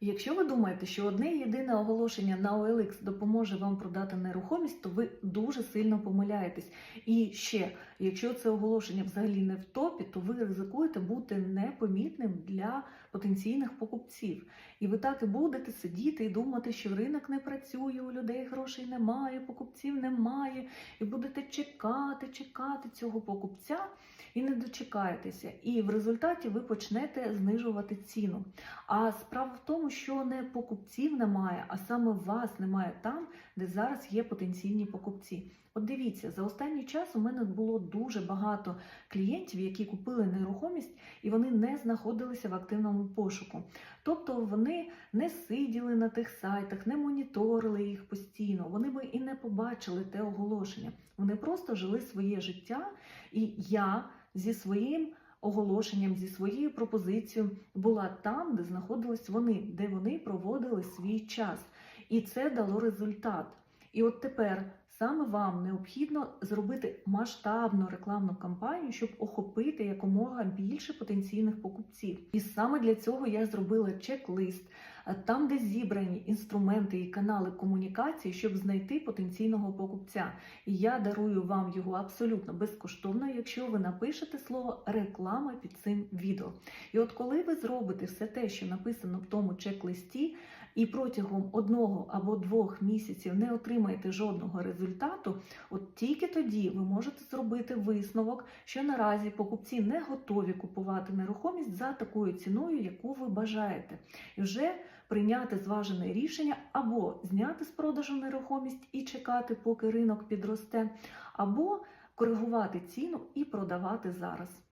Якщо ви думаєте, що одне єдине оголошення на OLX допоможе вам продати нерухомість, то ви дуже сильно помиляєтесь. І ще, якщо це оголошення взагалі не в топі, то ви ризикуєте бути непомітним для потенційних покупців. І ви так і будете сидіти і думати, що ринок не працює, у людей грошей немає, покупців немає, і будете чекати, чекати цього покупця і не дочекаєтеся. І в результаті ви почнете знижувати ціну. А справа в тому, що не покупців немає, а саме вас немає там, де зараз є потенційні покупці. От дивіться, за останній час у мене було дуже багато клієнтів, які купили нерухомість, і вони не знаходилися в активному пошуку. Тобто вони не сиділи на тих сайтах, не моніторили їх постійно, вони би і не побачили те оголошення. Вони просто жили своє життя, і я зі своїм оголошенням, зі своєю пропозицією була там, де знаходились вони, де вони проводили свій час. І це дало результат. І от тепер саме вам необхідно зробити масштабну рекламну кампанію, щоб охопити якомога більше потенційних покупців. І саме для цього я зробила чек-лист, там, де зібрані інструменти і канали комунікації, щоб знайти потенційного покупця. І я дарую вам його абсолютно безкоштовно, якщо ви напишете слово реклама під цим відео. І от коли ви зробите все те, що написано в тому чек-листі, і протягом одного або двох місяців не отримаєте жодного результату, от тільки тоді ви можете зробити висновок, що наразі покупці не готові купувати нерухомість за такою ціною, яку ви бажаєте, і вже прийняти зважене рішення або зняти з продажу нерухомість і чекати, поки ринок підросте, або коригувати ціну і продавати зараз.